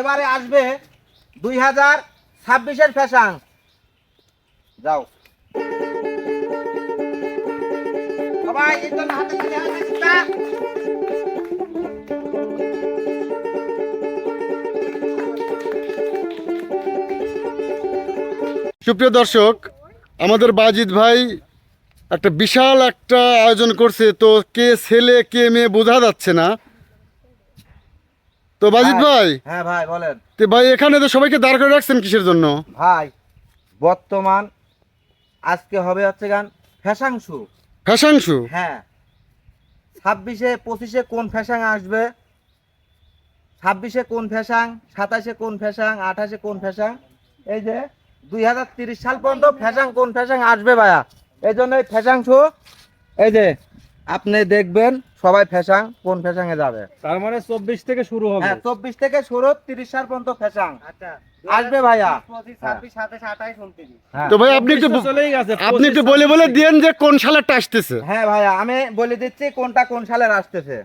এবারে আসবে দুই হাজার ছাব্বিশের ফ্যাশন। যাও। সুপ্রিয় দর্শক, আমাদের বাজিদ ভাই একটা বিশাল একটা আয়োজন করছে, তো কে ছেলে, কে মেয়ে বোঝা যাচ্ছে না। তো বাজিদ ভাই? হ্যাঁ ভাই বলেন। তো ভাই এখানে তো সবাইকে দাঁড় করে রাখছেন কিসের জন্য? ভাই বর্তমান আজকে হবে হচ্ছে গান ফ্যাশন শু। শু? হ্যাঁ। ছাব্বিশে পঁচিশে কোন ফ্যাশন আসবে? ছাব্বিশে কোন ফ্যাশন সাতাশে কোন ফ্যাশন আঠাশে কোন ফ্যাশন এই যে দুই হাজার তিরিশ সাল পর্যন্ত ফ্যাশন কোন ফ্যাশন আসবে ভাইয়া? এই জন্য এই ফ্যাশন শো। এই যে আপনি দেখবেন সবাই ফ্যাশন কোন ফ্যাশনে যাবে? তার মানে চব্বিশ থেকে শুরু হবে। হ্যাঁ চব্বিশ থেকে শুরু তিরিশ সাল পর্যন্ত ফ্যাশন আসবে ভাইয়া। হ্যাঁ। তো ভাই আপনি একটু 25 চলেই গেছে আপনি একটু বলে বলে দিয়েন যে কোন সালেরটা আসতেছে। হ্যাঁ ভাইয়া আমি বলে দিচ্ছি কোনটা কোন সালের আসতেছে।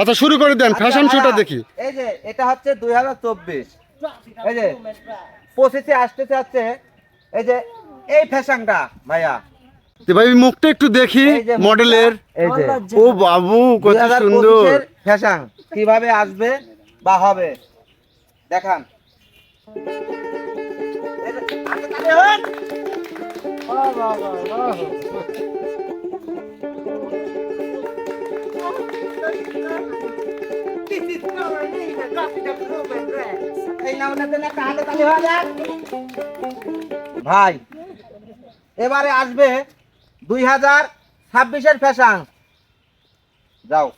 আচ্ছা শুরু করে দেন ফ্যাশন আচ্ছা, শোটা দেখি। এই যে এটা হচ্ছে দুই হাজার চব্বিশ। এই যে পঁচিশে আসতেছে হচ্ছে এই যে এই ফ্যাশনটা ভাইয়া। ভাই মুখটা একটু দেখি মডেলের। এই যে। ও বাবু কত সুন্দর। ফ্যাশন কীভাবে আসবে বা হবে? দেখান। ভাই এবারে আসবে দুই হাজার ছাব্বিশের ফ্যাশন। যাও।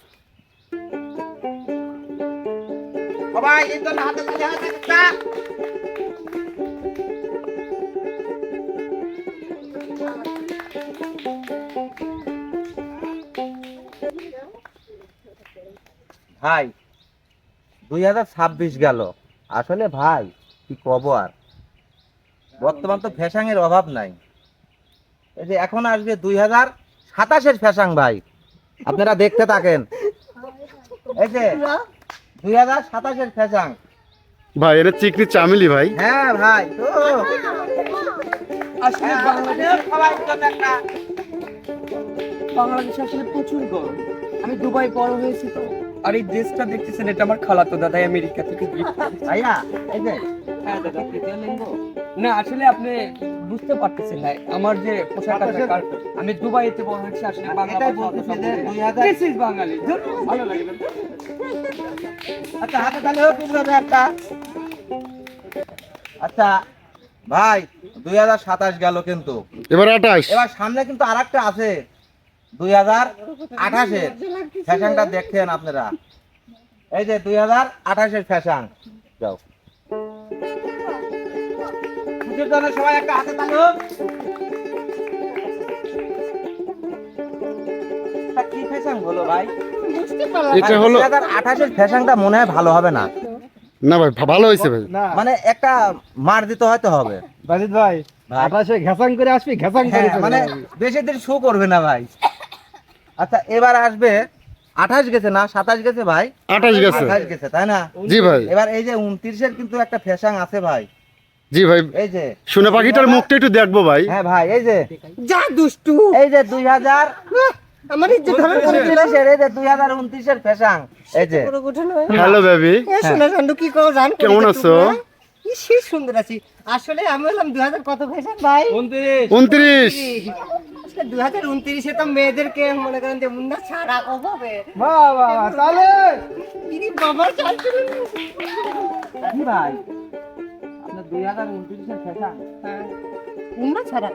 ভাই, দুই হাজার ছাব্বিশ গেল। আসলে ভাই, কি কব আর? বর্তমান তো ফ্যাশনের অভাব নাই। যে এখন আসবে দুই হাজার সাতাশের ফ্যাশন ভাই। আপনারা দেখতে থাকেন। এই যে দুই হাজার সাতাশের ফ্যাশন ভাই এটা চিকনি চামিলি ভাই। হ্যাঁ ভাই হ্যাঁ, বাংলাদেশ আসলে প্রচুর গরম। আমি দুবাই বড় হয়েছি তো। আর এই ড্রেসটা দেখতেছেন এটা আমার খালাতো দাদাই আমেরিকা থেকে গিফট ভাইয়া এই যে। হ্যাঁ দাদা না আসলে আপনি বুঝতে পারতেছেন না। আমার যে পোশাক আছে আমি দুবাইতে বড় হয়েছি আসলে বাংলা এটাই ভাষা অত বলতেছি যে সম্ভব না। দুই হাজার This is বাঙালি ভালো লাগে আচ্ছা হাতে তাহলে হোক তোমরা একটা। আচ্ছা ভাই দুই হাজার সাতাশ গেল কিন্তু। এবার আঠাশ। এবার সামনে কিন্তু আর একটা আছে দুই হাজার আঠাশের। ফ্যাশনটা দেখছেন আপনারা। এই যে দুই হাজার আঠাশের ফ্যাশন যাও। খুশির জন্য সবাই একটা হাতে তালি হোক। কি ফ্যাশন হলো ভাই? এটা হলো দুই হাজার ফ্যাশনটা মনে হয় ভালো হবে না? না ভাই ভালো হয়েছে ভাই। মানে একটা মার দিতে হয়তো হবে। বাজিদ ভাই ভাই। আঠাশে ঘেসাং করে আসবি ঘেসাং করে বেশি দিন শো করবে না ভাই। আচ্ছা এবার আসবে আঠাশ গেছে না সাতাশ গেছে ভাই? আঠাশ গেছে। আঠাশ গেছে তাই না? জি ভাই। এবার এই যে উনত্রিশের কিন্তু একটা ফ্যাশন আছে ভাই। জি ভাই এই যে। সোনা পাখিটার মুখটা একটু দেখব ভাই। হ্যাঁ ভাই এই যে। যা দুষ্টু। এই যে দুই হাজার। আমার ইজ্জত হবে কোনো উনত্রিশের এই যে দুই হাজার উনত্রিশের এই যে। হ্যালো বেবি সোনা চান্দু কি করো জান হ্যাঁ। কেমন আছো? কি সে সুন্দর আছি। আসলে আমি হলাম দু হাজার কত ফ্যাশন ভাই? উনত্রিশ। দু হাজার উনত্রিশে তো মেয়েদেরকে মনে করেন যে মুন্না ছাড়া তাহলে? বাবা ভাই? দুই হাজার উনত্রিশের ফ্যাশন মুন্না ছাড়া?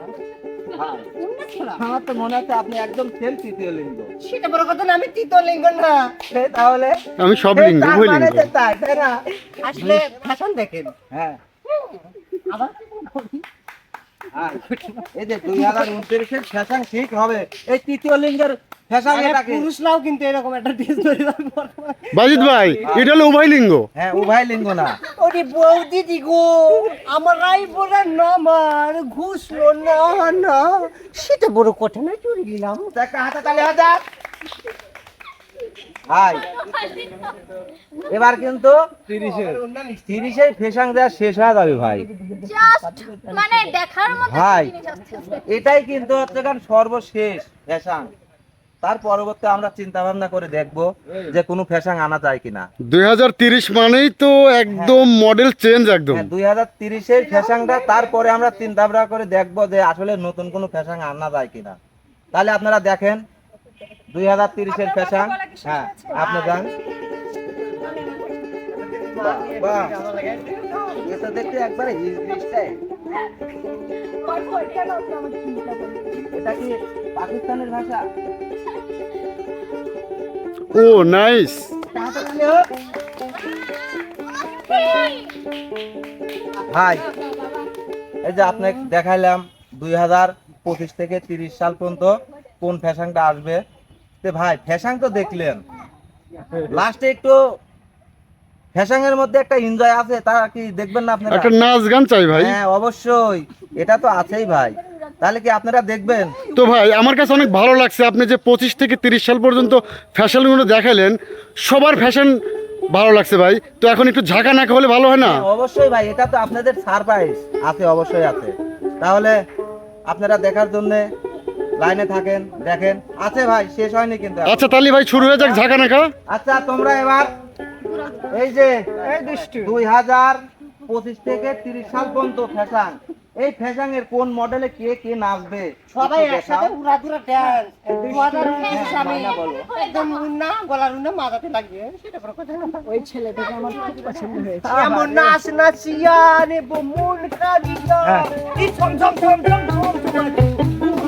ভাই মুন্না ছাড়া আমার তো মনে হচ্ছে আপনি একদম সেম তৃতীয় লিঙ্গ। সেটা বড় কথা না আমি তৃতীয় লিঙ্গ না। তাহলে আমি সব লিঙ্গ উভয় মানে লিঙ্গ। আসলে ফ্যাশন দেখেন। হ্যাঁ। আবার? এই যে দুই হাজার উনত্রিশের ফ্যাশন ঠিক হবে। এই তৃতীয় লিঙ্গের ফ্যাশন এটাকে পুরুষরাও কিন্তু এরকম একটা ড্রেস ধরে বাজিদ ভাই এটা হলো উভয় লিঙ্গ। হ্যাঁ উভয় লিঙ্গ না। ওরে আমার রাই নামার ঘুষলো না না। সেটা বড় কথা না চুরি দিলাম একটা হাতে তালে হাজার ভাই এবার কিন্তু ফেসাং দেওয়া শেষ হয়ে যাবে ভাই। মানে দেখার মতো ভাই। এটাই কিন্তু হচ্ছে সর্বশেষ ফ্যাশন তার পরবর্তী আমরা চিন্তা ভাবনা করে দেখব যে কোনো ফ্যাশন আনা যায় কিনা। দুই হাজার তিরিশ মানেই তো একদম মডেল চেঞ্জ একদম। হ্যাঁ দুই হাজার তিরিশের ফ্যাশনটা তারপরে আমরা চিন্তা ভাবনা করে দেখব যে আসলে নতুন কোনো ফ্যাশন আনা যায় কিনা। তাহলে আপনারা দেখেন দুই হাজার তিরিশের ফ্যাশন। হ্যাঁ আপনি যান। বাহ, বাহ। এ তো দেখতে একবারে এটা কি পাকিস্তানের ভাষা? Oh nice. ভাই এই যে আপনাকে দেখাইলাম দুই হাজার পঁচিশ থেকে তিরিশ সাল পর্যন্ত। কোন ফ্যাশনটা আসবে? তে ভাই ফ্যাশন তো দেখলেন। লাস্টে একটু ফ্যাশনের মধ্যে একটা এনজয় আছে তা কি দেখবেন না আপনারা? একটা নাচ গান চাই ভাই। হ্যাঁ অবশ্যই। এটা তো আছেই ভাই। তাহলে কি আপনারা দেখবেন? তো ভাই আমার কাছে অনেক ভালো লাগছে। আপনি যে পঁচিশ থেকে তিরিশ সাল পর্যন্ত ফ্যাশনগুলো দেখালেন সবার ফ্যাশন ভালো লাগছে ভাই। তো এখন একটু ঝাঁকা নাকা হলে ভালো হয় না? হ্যাঁ, অবশ্যই ভাই এটা তো আপনাদের সারপ্রাইজ আছে অবশ্যই আছে। তাহলে আপনারা দেখার জন্য লাইনে থাকেন দেখেন। আছে ভাই শেষ হয়নি কিন্তু আচ্ছা তাহলে ভাই শুরু হয়ে যাক ঝাঁকা নাকা। আচ্ছা তোমরা এবার এই যে এই দৃষ্টি। দুই হাজার পঁচিশ থেকে তিরিশ সাল পর্যন্ত ফ্যাশন। এই ফ্যাশন এর কোন মডেলে কে কে নাচবে? সবাই। একসাথে উড়াধুরা ড্যান্স দুয়াদার উনিশ হ্যাঁ, আমি একদম মুন্না গলার উন্না মাথাতে লাগিয়ে সেটা বড় কথা না। ওই ছেলেটাকে আমার খুব পছন্দ হয়েছে। এমন নাচ নাচিয়া নেব মন